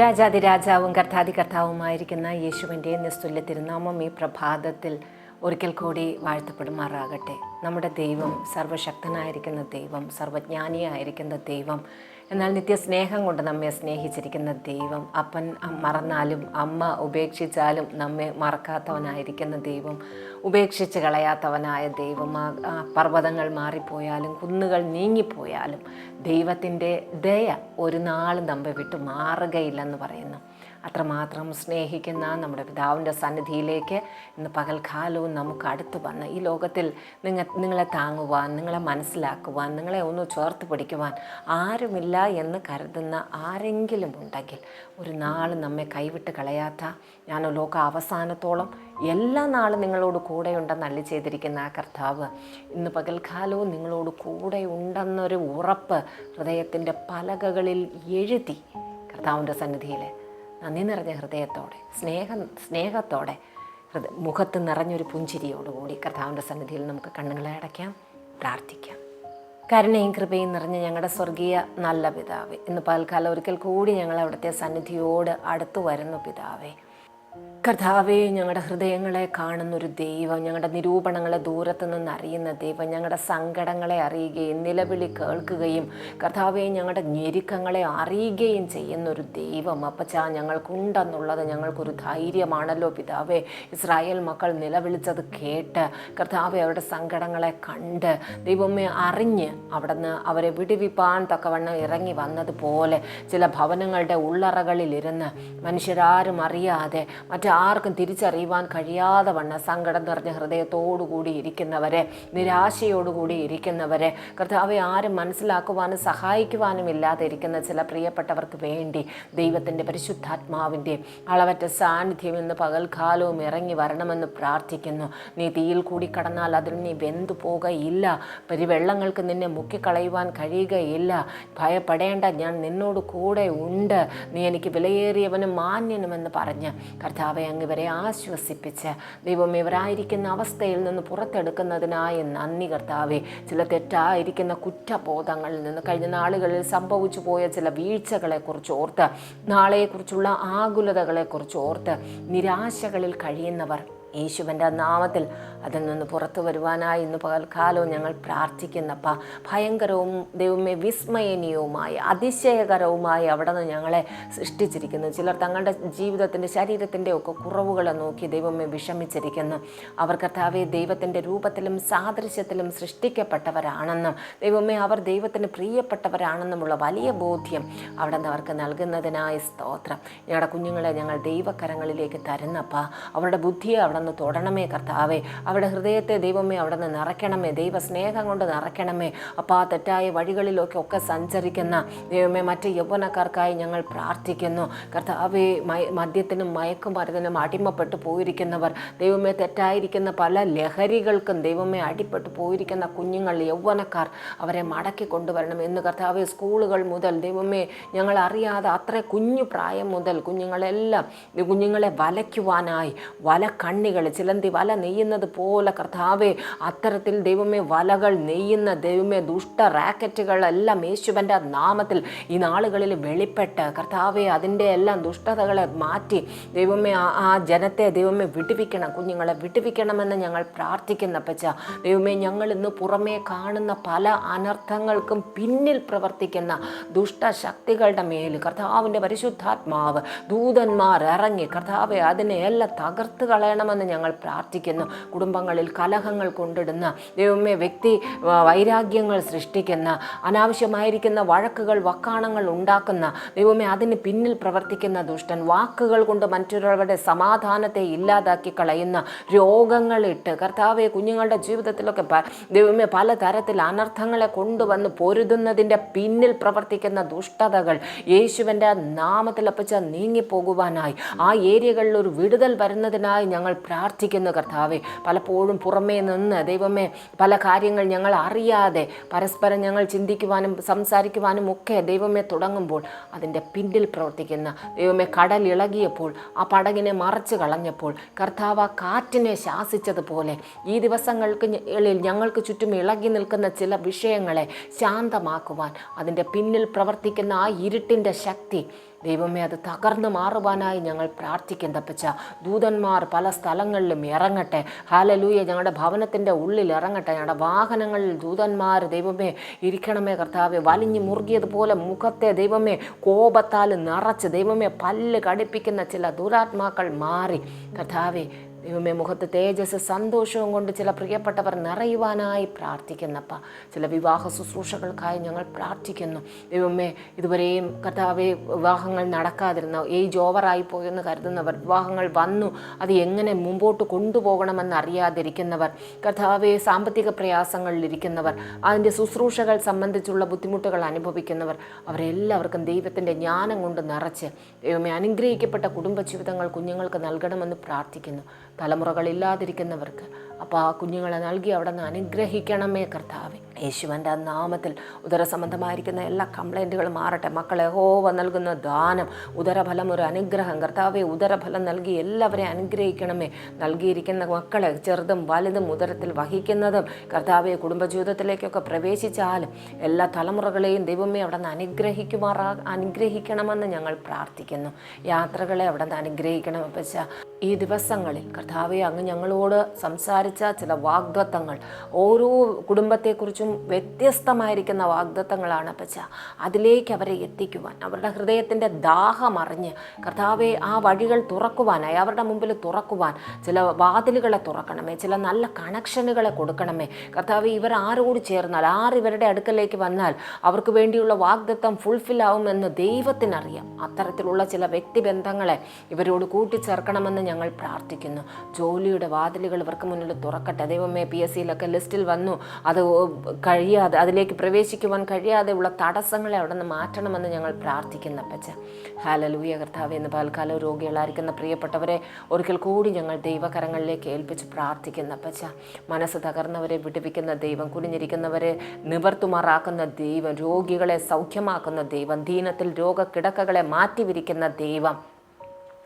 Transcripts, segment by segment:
രാജാതിരാജാവും കർത്താതി കർത്താവുമായിരിക്കുന്ന യേശുവിന്റെ നിസ്തുല്യ തിരുനാമം ഈ പ്രഭാതത്തിൽ ഒരിക്കൽ കൂടി വാഴ്ത്തപ്പെടുമാറാകട്ടെ. നമ്മുടെ ദൈവം സർവശക്തനായിരിക്കുന്ന ദൈവം സർവജ്ഞാനിയായിരിക്കുന്ന ദൈവം എന്നാൽ നിത്യസ്നേഹം കൊണ്ട് നമ്മെ സ്നേഹിച്ചിരിക്കുന്ന ദൈവം അപ്പൻ മറന്നാലും അമ്മ ഉപേക്ഷിച്ചാലും നമ്മെ മറക്കാത്തവനായിരിക്കുന്ന ദൈവം ഉപേക്ഷിച്ച് കളയാത്തവനായ ദൈവം. പർവതങ്ങൾ മാറിപ്പോയാലും കുന്നുകൾ നീങ്ങിപ്പോയാലും ദൈവത്തിന്റെ ദയ ഒരു നാളും നമ്മെ വിട്ടു മാറുകയില്ലെന്ന് പറയുന്നു. അത്രമാത്രം സ്നേഹിക്കുന്ന നമ്മുടെ പിതാവിന്റെ സന്നിധിയിലേക്ക് ഇന്ന് പകൽക്കാലവും നമുക്ക് അടുത്ത് വന്ന് ഈ ലോകത്തിൽ നിങ്ങൾ നിങ്ങളെ താങ്ങുവാൻ നിങ്ങളെ മനസ്സിലാക്കുവാൻ നിങ്ങളെ ഒന്ന് ചേർത്ത് പിടിക്കുവാൻ ആരുമില്ല എന്ന് കരുതുന്ന ആരെങ്കിലും ഉണ്ടെങ്കിൽ ഒരു നാൾ നമ്മെ കൈവിട്ട് കളയാത്ത ഞാൻ ലോക അവസാനത്തോളം എല്ലാ നാളും നിങ്ങളോട് കൂടെയുണ്ടെന്ന് അള്ളി ചെയ്തിരിക്കുന്ന ആ കർത്താവ് ഇന്ന് പകൽക്കാലവും നിങ്ങളോട് കൂടെ ഉണ്ടെന്നൊരു ഉറപ്പ് ഹൃദയത്തിന്റെ പലകകളിൽ എഴുതി കർത്താവിന്റെ സന്നിധിയിൽ നന്ദി നിറഞ്ഞ ഹൃദയത്തോടെ സ്നേഹം സ്നേഹത്തോടെ ഹൃദയ മുഖത്ത് നിറഞ്ഞൊരു പുഞ്ചിരിയോടുകൂടി കർത്താവിന്റെ സന്നിധിയിൽ നമുക്ക് കണ്ണുകളെ അടയ്ക്കാം പ്രാർത്ഥിക്കാം. കരുണയും കൃപയും നിറഞ്ഞ ഞങ്ങളുടെ സ്വർഗീയ നല്ല പിതാവേ ഇന്ന് പൽക്കാലം ഒരിക്കൽ കൂടി ഞങ്ങൾ അവിടുത്തെ സന്നിധിയോട് അടുത്തു വരുന്നു പിതാവേ. കർത്താവെ ഞങ്ങളുടെ ഹൃദയങ്ങളെ കാണുന്നൊരു ദൈവം ഞങ്ങളുടെ നിരൂപണങ്ങളെ ദൂരത്തു നിന്ന് അറിയുന്ന ദൈവം ഞങ്ങളുടെ സങ്കടങ്ങളെ അറിയുകയും നിലവിളി കേൾക്കുകയും കർത്താവെ ഞങ്ങളുടെ ഞെരുക്കങ്ങളെ അറിയുകയും ചെയ്യുന്നൊരു ദൈവം. അപ്പച്ചാ ഞങ്ങൾക്കുണ്ടെന്നുള്ളത് ഞങ്ങൾക്കൊരു ധൈര്യമാണല്ലോ പിതാവെ. ഇസ്രായേൽ മക്കൾ നിലവിളിച്ചത് കേട്ട് കർത്താവെ അവരുടെ സങ്കടങ്ങളെ കണ്ട് ദൈവമേ അറിഞ്ഞ് അവിടുന്ന് അവരെ വിടുവിപ്പാൻ തക്കവണ്ണം ഇറങ്ങി വന്നതുപോലെ ചില ഭവനങ്ങളുടെ ഉള്ളറകളിലിരുന്ന് മനുഷ്യരാരും അറിയാതെ മറ്റാർക്കും തിരിച്ചറിയുവാൻ കഴിയാതെ വണ്ണം സങ്കടം നിറഞ്ഞ ഹൃദയത്തോടുകൂടി ഇരിക്കുന്നവരെ നിരാശയോടുകൂടി ഇരിക്കുന്നവരെ കർത്താവെ ആരും മനസ്സിലാക്കുവാനും സഹായിക്കുവാനും ഇല്ലാതെ ഇരിക്കുന്ന ചില പ്രിയപ്പെട്ടവർക്ക് വേണ്ടി ദൈവത്തിന്റെ പരിശുദ്ധാത്മാവിന്റെ അളവറ്റ സാന്നിധ്യം ഇന്ന് പകൽക്കാലവും ഇറങ്ങി വരണമെന്ന് പ്രാർത്ഥിക്കുന്നു. നീ തീയിൽ കൂടി കടന്നാൽ അതിൽ നീ വെന്തു പോകുകയില്ല പരിവെള്ളങ്ങൾക്ക് നിന്നെ മുക്കിക്കളയുവാൻ കഴിയുകയില്ല. ഭയപ്പെടേണ്ട ഞാൻ നിന്നോട് കൂടെ ഉണ്ട്. നീ എനിക്ക് വിലയേറിയവനും മാന്യനുമെന്ന് പറഞ്ഞ് കർത്താവെ അങ്ങ് ഇവരെ ആശ്വസിപ്പിച്ച്. ദൈവം ഇവരായിരിക്കുന്ന അവസ്ഥയിൽ നിന്ന് പുറത്തെടുക്കുന്നതിനായി നന്ദി കർത്താവെ ചില തെറ്റായിരിക്കുന്ന കുറ്റബോധങ്ങളിൽ നിന്ന് കഴിഞ്ഞ നാളുകളിൽ സംഭവിച്ചു പോയ ചില വീഴ്ചകളെക്കുറിച്ച് ഓർത്ത് നാളെക്കുറിച്ചുള്ള ആകുലതകളെക്കുറിച്ച് ഓർത്ത് നിരാശകളിൽ കഴിയുന്നവർ യേശുവിന്റെ നാമത്തിൽ അതിൽ നിന്ന് പുറത്തു വരുവാനായി ഇന്ന് പകൽക്കാലവും ഞങ്ങൾ പ്രാർത്ഥിക്കുന്നപ്പ ഭയങ്കരവും ദൈവമേ വിസ്മയനീയവുമായി അതിശയകരവുമായി അവിടെ നിന്ന് ഞങ്ങളെ സൃഷ്ടിച്ചിരിക്കുന്നു. ചിലർ തങ്ങളുടെ ജീവിതത്തിന്റെ ശരീരത്തിന്റെ ഒക്കെ കുറവുകളെ നോക്കി ദൈവമേ വിഷമിച്ചിരിക്കുന്നു. അവർ കർത്താവെ ദൈവത്തിന്റെ രൂപത്തിലും സാദൃശ്യത്തിലും സൃഷ്ടിക്കപ്പെട്ടവരാണെന്നും ദൈവമേ അവർ ദൈവത്തിന് പ്രിയപ്പെട്ടവരാണെന്നുമുള്ള വലിയ ബോധ്യം അവിടെ നിന്ന് അവർക്ക് നൽകുന്നതിനായ സ്തോത്രം. ഞങ്ങളുടെ കുഞ്ഞുങ്ങളെ ഞങ്ങൾ ദൈവകരങ്ങളിലേക്ക് തരുന്നപ്പ അവരുടെ ബുദ്ധിയെ അവിടെ നിന്ന് തൊടണമേ കർത്താവേ. അവരുടെ ഹൃദയത്തെ ദൈവമേ അവിടെ നിന്ന് നിറയ്ക്കണമേ. ദൈവ സ്നേഹം കൊണ്ട് നിറയ്ക്കണമേ. അപ്പോൾ ആ തെറ്റായ വഴികളിലൊക്കെ ഒക്കെ സഞ്ചരിക്കുന്ന ദൈവമേ മറ്റ് യൗവനക്കാർക്കായി ഞങ്ങൾ പ്രാർത്ഥിക്കുന്നു. കർത്താവേ മദ്യത്തിനും മയക്കും മയക്കുമരുന്നിനും അടിമപ്പെട്ടു പോയിരിക്കുന്നവർ ദൈവമേ തെറ്റായിരിക്കുന്ന പല ലഹരികൾക്കും ദൈവമേ അടിപ്പെട്ടു പോയിരിക്കുന്ന കുഞ്ഞുങ്ങൾ യൗവനക്കാർ അവരെ മടക്കി കൊണ്ടുവരണം എന്ന് കർത്താവെ സ്കൂളുകൾ മുതൽ ദൈവമേ ഞങ്ങൾ അറിയാതെ അത്ര കുഞ്ഞു പ്രായം മുതൽ കുഞ്ഞുങ്ങളെല്ലാം കുഞ്ഞുങ്ങളെ വലയ്ക്കുവാനായി വല കണ്ണികൾ ചിലന്തി വല നെയ്യുന്നത് പോലെ കർത്താവെ അത്തരത്തിൽ ദൈവമേ വലകൾ നെയ്യുന്ന ദൈവമേ ദുഷ്ട റാക്കറ്റുകളെല്ലാം യേശുവന്റെ നാമത്തിൽ ഈ നാളുകളിൽ വെളിപ്പെട്ട് കർത്താവെ അതിന്റെ എല്ലാം ദുഷ്ടതകളെ മാറ്റി ദൈവമേ ആ ആ ജനത്തെ ദൈവമേ വിടുവിക്കണം കുഞ്ഞുങ്ങളെ വിടുവിക്കണമെന്ന് ഞങ്ങൾ പ്രാർത്ഥിക്കുന്ന പച്ച ദൈവമേ ഞങ്ങൾ ഇന്ന് പുറമേ കാണുന്ന പല അനർത്ഥങ്ങൾക്കും പിന്നിൽ പ്രവർത്തിക്കുന്ന ദുഷ്ടശക്തികളുടെ മേൽ കർത്താവിന്റെ പരിശുദ്ധാത്മാവ് ദൂതന്മാർ ഇറങ്ങി കർത്താവെ അതിനെ എല്ലാം തകർത്ത് കളയണമെന്ന് ഞങ്ങൾ പ്രാർത്ഥിക്കുന്നു. കുടുംബങ്ങളിൽ കലഹങ്ങൾ കൊണ്ടിടുന്ന ദൈവമേ വ്യക്തി വൈരാഗ്യങ്ങൾ സൃഷ്ടിക്കുന്ന അനാവശ്യമായിരിക്കുന്ന വഴക്കുകൾ വക്കാണങ്ങൾ ഉണ്ടാക്കുന്ന ദൈവമേ അതിന് പിന്നിൽ പ്രവർത്തിക്കുന്ന ദുഷ്ടൻ വാക്കുകൾ കൊണ്ട് മറ്റൊരാളുടെ സമാധാനത്തെ ഇല്ലാതാക്കി കളയുന്ന രോഗങ്ങളിട്ട് കർത്താവെ കുഞ്ഞുങ്ങളുടെ ജീവിതത്തിലൊക്കെ ദൈവമേ പലതരത്തിൽ അനർത്ഥങ്ങളെ കൊണ്ടുവന്ന് പൊരുതുന്നതിന്റെ പിന്നിൽ പ്രവർത്തിക്കുന്ന ദുഷ്ടതകൾ യേശുവിന്റെ നാമത്തിൽ അപ്പച്ച നീങ്ങിപ്പോകുവാനായി. ആ ഏരിയകളിൽ ഒരു വിടുതൽ വരുന്നതിനായി ഞങ്ങൾ പ്രാർത്ഥിക്കുന്നു കർത്താവെ. പലപ്പോഴും പുറമേ നിന്ന് ദൈവമേ പല കാര്യങ്ങൾ ഞങ്ങൾ അറിയാതെ പരസ്പരം ഞങ്ങൾ ചിന്തിക്കുവാനും സംസാരിക്കുവാനും ഒക്കെ ദൈവമേ തുടങ്ങുമ്പോൾ അതിന്റെ പിന്നിൽ പ്രവർത്തിക്കുന്ന ദൈവമേ കടൽ ഇളകിയപ്പോൾ ആ പടകിനെ മറച്ചു കളഞ്ഞപ്പോൾ കർത്താവ് കാറ്റിനെ ശാസിച്ചതുപോലെ ഈ ദിവസങ്ങൾക്ക് ഞങ്ങൾക്ക് ചുറ്റും ഇളകി നിൽക്കുന്ന ചില വിഷയങ്ങളെ ശാന്തമാക്കുവാൻ അതിന്റെ പിന്നിൽ പ്രവർത്തിക്കുന്ന ആ ഇരുട്ടിന്റെ ശക്തി ദൈവമേ അത് തകർന്നു മാറുവാനായി ഞങ്ങൾ പ്രാർത്ഥിക്കും പച്ച ദൂതന്മാർ പല സ്ഥലങ്ങളിലും ഇറങ്ങട്ടെ. ഹാലലൂയ ഞങ്ങളുടെ ഭവനത്തിന്റെ ഉള്ളിൽ ഇറങ്ങട്ടെ. ഞങ്ങളുടെ വാഹനങ്ങളിൽ ദൂതന്മാർ ദൈവമേ ഇരിക്കണമേ കർത്താവെ. വലിഞ്ഞു മുറുകിയതുപോലെ മുഖത്തെ ദൈവമേ കോപത്താൽ നിറച്ച് ദൈവമേ പല്ല് കടിപ്പിക്കുന്ന ചില ദുരാത്മാക്കൾ മാറി. കർത്താവെ ദൈവമേ മുഖത്ത് തേജസ് സന്തോഷവും കൊണ്ട് ചില പ്രിയപ്പെട്ടവർ നിറയുവാനായി പ്രാർത്ഥിക്കുന്നപ്പ ചില വിവാഹ ശുശ്രൂഷകൾക്കായി ഞങ്ങൾ പ്രാർത്ഥിക്കുന്നു. ദൈവമേ ഇതുവരെയും കർത്താവെ വിവാഹങ്ങൾ നടക്കാതിരുന്ന ഏജ് ഓവറായി പോയെന്ന് കരുതുന്നവർ വിവാഹങ്ങൾ വന്നു അത് എങ്ങനെ മുമ്പോട്ട് കൊണ്ടുപോകണമെന്ന് അറിയാതിരിക്കുന്നവർ കർത്താവെ സാമ്പത്തിക പ്രയാസങ്ങളിലിരിക്കുന്നവർ അതിന്റെ ശുശ്രൂഷകൾ സംബന്ധിച്ചുള്ള ബുദ്ധിമുട്ടുകൾ അനുഭവിക്കുന്നവർ അവരെല്ലാവർക്കും ദൈവത്തിന്റെ ജ്ഞാനം കൊണ്ട് നിറച്ച് ദൈവമേ അനുഗ്രഹിക്കപ്പെട്ട കുടുംബജീവിതങ്ങൾ കുഞ്ഞുങ്ങൾക്ക് നൽകണമെന്ന് പ്രാർത്ഥിക്കുന്നു. തലമുറകളില്ലാതിരിക്കുന്നവർക്ക് അപ്പോൾ ആ കുഞ്ഞുങ്ങളെ നൽകി അവിടെ നിന്ന് അനുഗ്രഹിക്കണമേ കർത്താവെ. യേശുവന്റെ നാമത്തിൽ ഉദര സംബന്ധമായിരിക്കുന്ന എല്ലാ കംപ്ലൈന്റുകളും മാറട്ടെ. മക്കളെ ഹോവ നൽകുന്ന ദാനം ഉദരഫലം ഒരു അനുഗ്രഹം. കർത്താവെ ഉദരഫലം നൽകി എല്ലാവരെയും അനുഗ്രഹിക്കണമേ. നൽകിയിരിക്കുന്ന മക്കളെ ചെറുതും വലുതും ഉദരത്തിൽ വഹിക്കുന്നതും കർത്താവെ കുടുംബജീവിതത്തിലേക്കൊക്കെ പ്രവേശിച്ചാലും എല്ലാ തലമുറകളെയും ദൈവമേ അവിടെ നിന്ന് അനുഗ്രഹിക്കുമാറാ അനുഗ്രഹിക്കണമെന്ന് ഞങ്ങൾ പ്രാർത്ഥിക്കുന്നു. യാത്രകളെ അവിടെ നിന്ന് അനുഗ്രഹിക്കണം പക്ഷേ ഈ ദിവസങ്ങളിൽ കർത്താവെ അങ്ങ് ഞങ്ങളോട് സംസാരിച്ച ചില വാഗ്ദത്തങ്ങൾ. ഓരോ കുടുംബത്തെക്കുറിച്ചും വ്യത്യസ്തമായിരിക്കുന്ന വാഗ്ദത്തങ്ങളാണ് പച്ച അതിലേക്ക് അവരെ എത്തിക്കുവാൻ അവരുടെ ഹൃദയത്തിന്റെ ദാഹം അറിഞ്ഞ് കർത്താവെ ആ വഴികൾ തുറക്കുവാനായി അവരുടെ മുമ്പിൽ തുറക്കുവാൻ ചില വാതിലുകളെ തുറക്കണമേ ചില നല്ല കണക്ഷനുകളെ കൊടുക്കണമേ. കർത്താവ് ഇവർ ആരോട് ചേർന്നാൽ ആർ ഇവരുടെ അടുക്കലേക്ക് വന്നാൽ അവർക്ക് വേണ്ടിയുള്ള വാഗ്ദത്തം ഫുൾഫിൽ ആവുമെന്ന് ദൈവത്തിനറിയാം. അത്തരത്തിലുള്ള ചില വ്യക്തിബന്ധങ്ങളെ ഇവരോട് കൂട്ടിച്ചേർക്കണമെന്ന് ഞങ്ങൾ പ്രാർത്ഥിക്കുന്നു. ജോലിയുടെ വാതിലുകൾ ഇവർക്ക് മുന്നിൽ തുറക്കട്ടെ. ദൈവമേ പി എസ് സിയിലൊക്കെ ലിസ്റ്റിൽ വന്നു. അത് കഴിയാതെ അതിലേക്ക് പ്രവേശിക്കുവാൻ കഴിയാതെ ഉള്ള തടസ്സങ്ങളെ അവിടെ നിന്ന് മാറ്റണമെന്ന് ഞങ്ങൾ പ്രാർത്ഥിക്കുന്ന പച്ച ഹാലലൂയ കർത്താവ് എന്ന് പാൽക്കാല രോഗികളായിരിക്കുന്ന പ്രിയപ്പെട്ടവരെ ഒരിക്കൽ കൂടി ഞങ്ങൾ ദൈവകരങ്ങളിലേക്ക് ഏൽപ്പിച്ച് പ്രാർത്ഥിക്കുന്ന പച്ച മനസ്സ് തകർന്നവരെ വിടുവിക്കുന്ന ദൈവം കുനിഞ്ഞിരിക്കുന്നവരെ നിവർത്തുമാറാക്കുന്ന ദൈവം രോഗികളെ സൗഖ്യമാക്കുന്ന ദൈവം ദീനത്തിൽ രോഗക്കിടക്കകളെ മാറ്റിവിരിക്കുന്ന ദൈവം.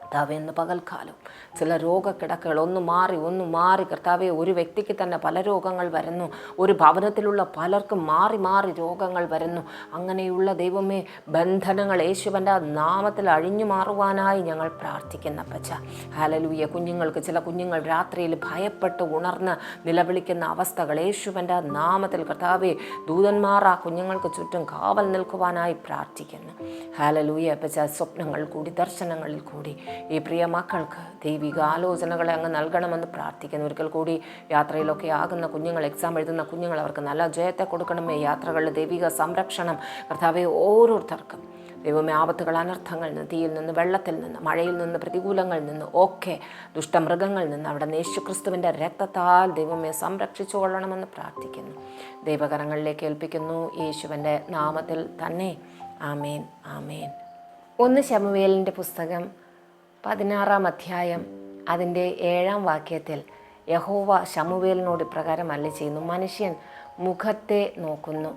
കർത്താവെ ഇന്ന് പകൽക്കാലം. ചില രോഗക്കിടക്കകൾ ഒന്ന് മാറി ഒന്ന് മാറി. കർത്താവെ ഒരു വ്യക്തിക്ക് തന്നെ പല രോഗങ്ങൾ വരുന്നു. ഒരു ഭവനത്തിലുള്ള പലർക്കും മാറി മാറി രോഗങ്ങൾ വരുന്നു. അങ്ങനെയുള്ള ദൈവമേ ബന്ധനങ്ങൾ യേശുവന്റെ നാമത്തിൽ അഴിഞ്ഞു മാറുവാനായി ഞങ്ങൾ പ്രാർത്ഥിക്കുന്ന പച്ച ഹാലലൂയ കുഞ്ഞുങ്ങൾക്ക് ചില കുഞ്ഞുങ്ങൾ രാത്രിയിൽ ഭയപ്പെട്ട് ഉണർന്ന് നിലവിളിക്കുന്ന അവസ്ഥകൾ യേശുവന്റെ നാമത്തിൽ കർത്താവെ ദൂതന്മാർ ആ കുഞ്ഞുങ്ങൾക്ക് ചുറ്റും കാവൽ നിൽക്കുവാനായി പ്രാർത്ഥിക്കുന്നു. ഹാലലൂയ പച്ച സ്വപ്നങ്ങൾ കൂടി ദർശനങ്ങളിൽ കൂടി. ഈ പ്രിയ മക്കൾക്ക് ദൈവിക ആലോചനകളെ അങ്ങ് നൽകണമെന്ന് പ്രാർത്ഥിക്കുന്നു. ഒരിക്കൽ കൂടി യാത്രയിലൊക്കെ ആകുന്ന കുഞ്ഞുങ്ങൾ എക്സാം എഴുതുന്ന കുഞ്ഞുങ്ങൾ അവർക്ക് നല്ല ജയത്തെ കൊടുക്കണമേ. യാത്രകളിൽ ദൈവിക സംരക്ഷണം കർത്താവെ ഓരോരുത്തർക്കും. ദൈവമേ ആപത്തുകൾ അനർത്ഥങ്ങളിൽ നിന്ന് തീയിൽ നിന്ന് വെള്ളത്തിൽ നിന്ന് മഴയിൽ നിന്ന് പ്രതികൂലങ്ങളിൽ നിന്ന് ഒക്കെ ദുഷ്ടമൃഗങ്ങളിൽ നിന്ന് അവിടെ യേശുക്രിസ്തുവിന്റെ രക്തത്താൽ ദൈവമേ സംരക്ഷിച്ചു കൊള്ളണമെന്ന് പ്രാർത്ഥിക്കുന്നു. ദൈവകരങ്ങളിലേക്ക് ഏൽപ്പിക്കുന്നു. യേശുവിന്റെ നാമത്തിൽ തന്നെ. ആമേൻ. ആമേൻ. ഒന്ന് ശമുവേലിന്റെ പുസ്തകം പതിനാറാം അധ്യായം അതിന്റെ ഏഴാം വാക്യത്തിൽ യഹോവ ശമുവേലിനോട് ഇപ്രകാരം അല്ല ചെയ്യുന്നു മനുഷ്യൻ മുഖത്തെ നോക്കുന്നു.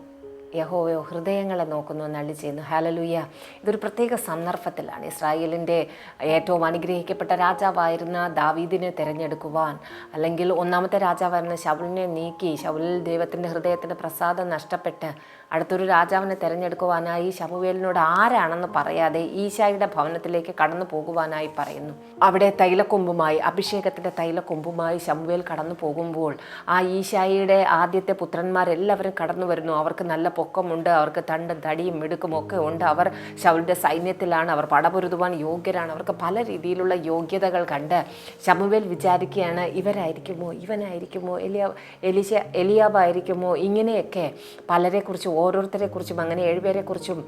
യഹോവയോ ഹൃദയങ്ങളെ നോക്കുന്നു എന്നള്ളി ചെയ്യുന്നു. ഹാലലൂയ ഇതൊരു പ്രത്യേക സന്ദർഭത്തിലാണ്. ഇസ്രായേലിന്റെ ഏറ്റവും അനുഗ്രഹിക്കപ്പെട്ട രാജാവായിരുന്ന ദാവീദിനെ തിരഞ്ഞെടുക്കുവാൻ അല്ലെങ്കിൽ ഒന്നാമത്തെ രാജാവായിരുന്ന ശൗലിനെ നീക്കി ശൗലിൽ ദൈവത്തിന്റെ ഹൃദയത്തിന്റെ പ്രസാദം നഷ്ടപ്പെട്ട് അടുത്തൊരു രാജാവിനെ തിരഞ്ഞെടുക്കുവാനായി ശമുവേലിനോട് ആരാണെന്ന് പറയാതെ ഈശായുടെ ഭവനത്തിലേക്ക് കടന്നു പോകുവാനായി പറയുന്നു. അവിടെ തൈലക്കൊമ്പുമായി അഭിഷേകത്തിന്റെ തൈലക്കൊമ്പുമായി ശമുവേൽ കടന്നു പോകുമ്പോൾ ആ ഈശായിയുടെ ആദ്യത്തെ പുത്രന്മാരെല്ലാവരും കടന്നു വരുന്നു. അവർക്ക് നല്ല പൊക്കമുണ്ട്. അവർക്ക് തണ്ടും തടിയും മിടുക്കും ഒക്കെ ഉണ്ട്. അവർ ശൗലിന്റെ സൈന്യത്തിലാണ്. അവർ പടപൊരുതുവാൻ യോഗ്യരാണ്. അവർക്ക് പല രീതിയിലുള്ള യോഗ്യതകൾ കണ്ട് ശമുവേൽ വിചാരിക്കുകയാണ് ഇവരായിരിക്കുമോ? ഇവനായിരിക്കുമോ? എലിയ എലിശ എലിയാബായിരിക്കുമോ? ഇങ്ങനെയൊക്കെ പലരെക്കുറിച്ചും ഓരോരുത്തരെക്കുറിച്ചും അങ്ങനെ ഏഴുപേരെക്കുറിച്ചും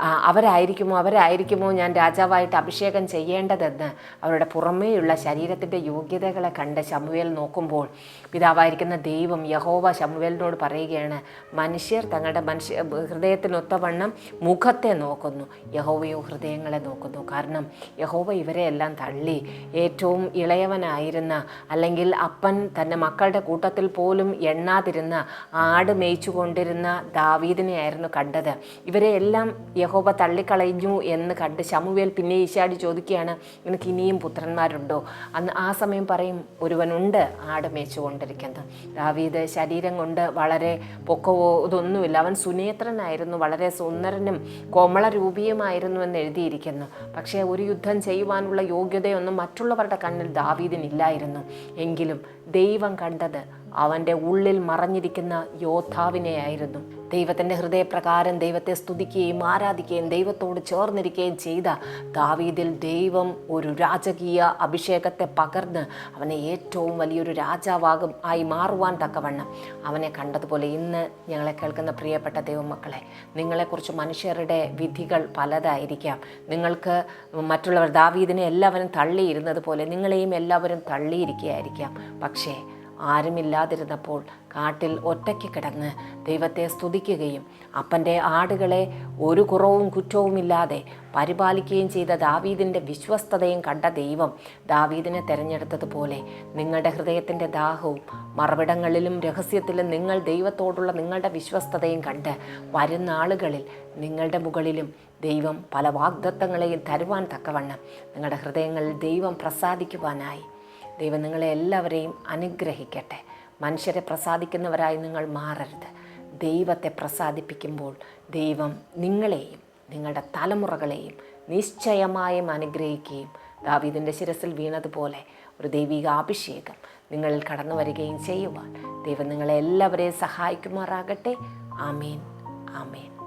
അവരായിരിക്കുമോ അവരായിരിക്കുമോ ഞാൻ രാജാവായിട്ട് അഭിഷേകം ചെയ്യേണ്ടതെന്ന് അവരുടെ പുറമേയുള്ള ശരീരത്തിന്റെ യോഗ്യതകളെ കണ്ട് ശമുവേൽ നോക്കുമ്പോൾ പിതാവായിരിക്കുന്ന ദൈവം യഹോവ ശമുവേലിനോട് പറയുകയാണ് മനുഷ്യർ തങ്ങളുടെ മനുഷ്യ ഹൃദയത്തിനൊത്തവണ്ണം മുഖത്തെ നോക്കുന്നു യഹോവയോ ഹൃദയങ്ങളെ നോക്കുന്നു. കാരണം യഹോവ ഇവരെ എല്ലാം തള്ളി. ഏറ്റവും ഇളയവനായിരുന്ന അല്ലെങ്കിൽ അപ്പൻ തന്റെ മക്കളുടെ കൂട്ടത്തിൽ പോലും എണ്ണാതിരുന്ന ആട് മേയിച്ചു കൊണ്ടിരുന്ന ദാവീദിനെയായിരുന്നു കണ്ടത്. ഇവരെ എല്ലാം യഹോബ തള്ളിക്കളഞ്ഞു എന്ന് കണ്ട് ശമുവേൽ പിന്നെ ഈശാടി ചോദിക്കുകയാണ് നിനക്ക് ഇനിയും പുത്രന്മാരുണ്ടോ? അന്ന് ആ സമയം പറയും ഒരുവനുണ്ട് ആട് മേച്ചുകൊണ്ടിരിക്കുന്നത്. ദാവീദ് ശരീരം കൊണ്ട് വളരെ പൊക്കവോ ഇതൊന്നുമില്ല. അവൻ സുനേത്രനായിരുന്നു വളരെ സുന്ദരനും കോമളരൂപിയുമായിരുന്നു എന്ന് എഴുതിയിരിക്കുന്നു. പക്ഷേ ഒരു യുദ്ധം ചെയ്യുവാനുള്ള യോഗ്യതയൊന്നും മറ്റുള്ളവരുടെ കണ്ണിൽ ദാവീദിനില്ലായിരുന്നു. എങ്കിലും ദൈവം കണ്ടത് അവന്റെ ഉള്ളിൽ മറഞ്ഞിരിക്കുന്ന യോദ്ധാവിനെയായിരുന്നു. ദൈവത്തിന്റെ ഹൃദയപ്രകാരം ദൈവത്തെ സ്തുതിക്കുകയും ആരാധിക്കുകയും ദൈവത്തോട് ചേർന്നിരിക്കുകയും ചെയ്ത ദാവീദിൽ ദൈവം ഒരു രാജകീയ അഭിഷേകത്തെ പകർന്ന് അവനെ ഏറ്റവും വലിയൊരു രാജാവാകും ആയി മാറുവാൻ തക്കവണ്ണം. അവനെ കണ്ടതുപോലെ ഇന്ന് ഞങ്ങളെ കേൾക്കുന്ന പ്രിയപ്പെട്ട ദൈവമക്കളെ നിങ്ങളെക്കുറിച്ച് മനുഷ്യരുടെ വിധികൾ പലതായിരിക്കാം. നിങ്ങൾക്ക് മറ്റുള്ളവർ ദാവീദിനെ എല്ലാവരും തള്ളിയിരുന്നത് പോലെ നിങ്ങളെയും എല്ലാവരും തള്ളിയിരിക്കുകയായിരിക്കാം. പക്ഷേ ആരുമില്ലാതിരുന്നപ്പോൾ കാട്ടിൽ ഒറ്റയ്ക്ക് കിടന്ന് ദൈവത്തെ സ്തുതിക്കുകയും അപ്പന്റെ ആടുകളെ ഒരു കുറവും കുറ്റവുമില്ലാതെ പരിപാലിക്കുകയും ചെയ്ത ദാവീദിന്റെ വിശ്വസ്തതയും കണ്ട ദൈവം ദാവീദിനെ തിരഞ്ഞെടുത്തതുപോലെ നിങ്ങളുടെ ഹൃദയത്തിന്റെ ദാഹവും മറവിടങ്ങളിലും രഹസ്യത്തിലും നിങ്ങൾ ദൈവത്തോടുള്ള നിങ്ങളുടെ വിശ്വസ്തതയും കണ്ട് വരുന്ന ആളുകളിൽ നിങ്ങളുടെ മുകളിലും ദൈവം പല വാഗ്ദത്തങ്ങളെയും തരുവാൻ തക്കവണ്ണം നിങ്ങളുടെ ഹൃദയങ്ങളിൽ ദൈവം പ്രസാദിക്കുവാനായി ദൈവം നിങ്ങളെ എല്ലാവരെയും അനുഗ്രഹിക്കട്ടെ. മനുഷ്യരെ പ്രസാദിക്കുന്നവരായി നിങ്ങൾ മാറരുത്. ദൈവത്തെ പ്രസാദിപ്പിക്കുമ്പോൾ ദൈവം നിങ്ങളെയും നിങ്ങളുടെ തലമുറകളെയും നിശ്ചയമായും അനുഗ്രഹിക്കുകയും ദാവീദിന്റെ ശിരസിൽ വീണതുപോലെ ഒരു ദൈവിക അഭിഷേകം നിങ്ങളിൽ കടന്നു വരികയും ചെയ്യുവാൻ ദൈവം നിങ്ങളെ എല്ലാവരെയും സഹായിക്കുമാറാകട്ടെ. ആമീൻ. ആമീൻ.